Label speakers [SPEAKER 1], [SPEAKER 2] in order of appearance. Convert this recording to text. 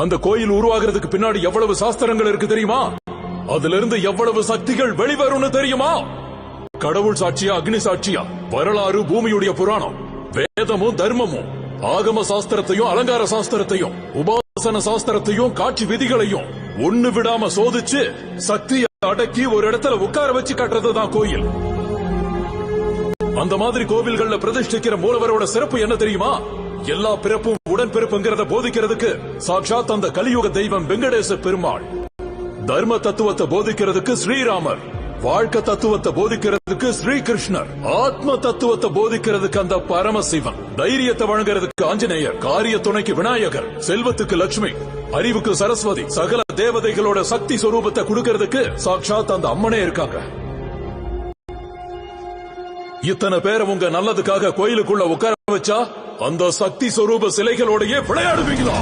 [SPEAKER 1] அந்த கோயில் உருவாகிறதுக்கு பின்னாடி எவ்வளவு சாஸ்திரங்கள் இருக்கு தெரியுமா? அதுல இருந்து எவ்வளவு சக்திகள் வெளிவரும்னு தெரியுமா? கடவுள் சாட்சியா அக்னி சாட்சியா? வரலாறு பூமியுடைய புராணம் வேதமும் தர்மமும் ஆகம சாஸ்திரத்தையும் அலங்கார சாஸ்திரத்தையும் உபாசன சாஸ்திரத்தையும் காட்சி விதிகளையும் ஒண்ணு விடாம சோதிச்சு சக்தியை அடக்கி ஒரு இடத்துல உட்கார வச்சு கட்டுறதுதான் கோயில். அந்த மாதிரி கோவில்கள்ல பிரதிஷ்டிக்கிற மூலவரோட சிறப்பு என்ன தெரியுமா? எல்லா பிறப்பும் உடன்பிறப்புங்கிறத போதிக்கிறதுக்கு சாட்சாத் அந்த கலியுக தெய்வம் வெங்கடேச பெருமாள். தர்ம தத்துவத்தை போதிக்கிறதுக்கு ஸ்ரீராமர் வாழ்க்கை தத்துவத்தை போதிக்கிறதுக்கு ஸ்ரீகிருஷ்ணர் ஆத்ம தத்துவத்தை போதிக்கிறதுக்கு அந்த பரமசிவன் தைரியத்தை வழங்குறதுக்கு ஆஞ்சநேயர் காரிய துணைக்கு விநாயகர் செல்வத்துக்கு லட்சுமி அறிவுக்கு சரஸ்வதி சகல தேவதைகளோட சக்தி சொரூபத்தை கொடுக்கிறதுக்கு சாட்சாத் அந்த அம்மனே இருக்காங்க. இத்தனை பேரை உங்க நல்லதுக்காக கோயிலுக்குள்ள உட்கார வச்சா அந்த சக்தி சொரூப சிலைகளோடயே விளையாடுவீங்களா?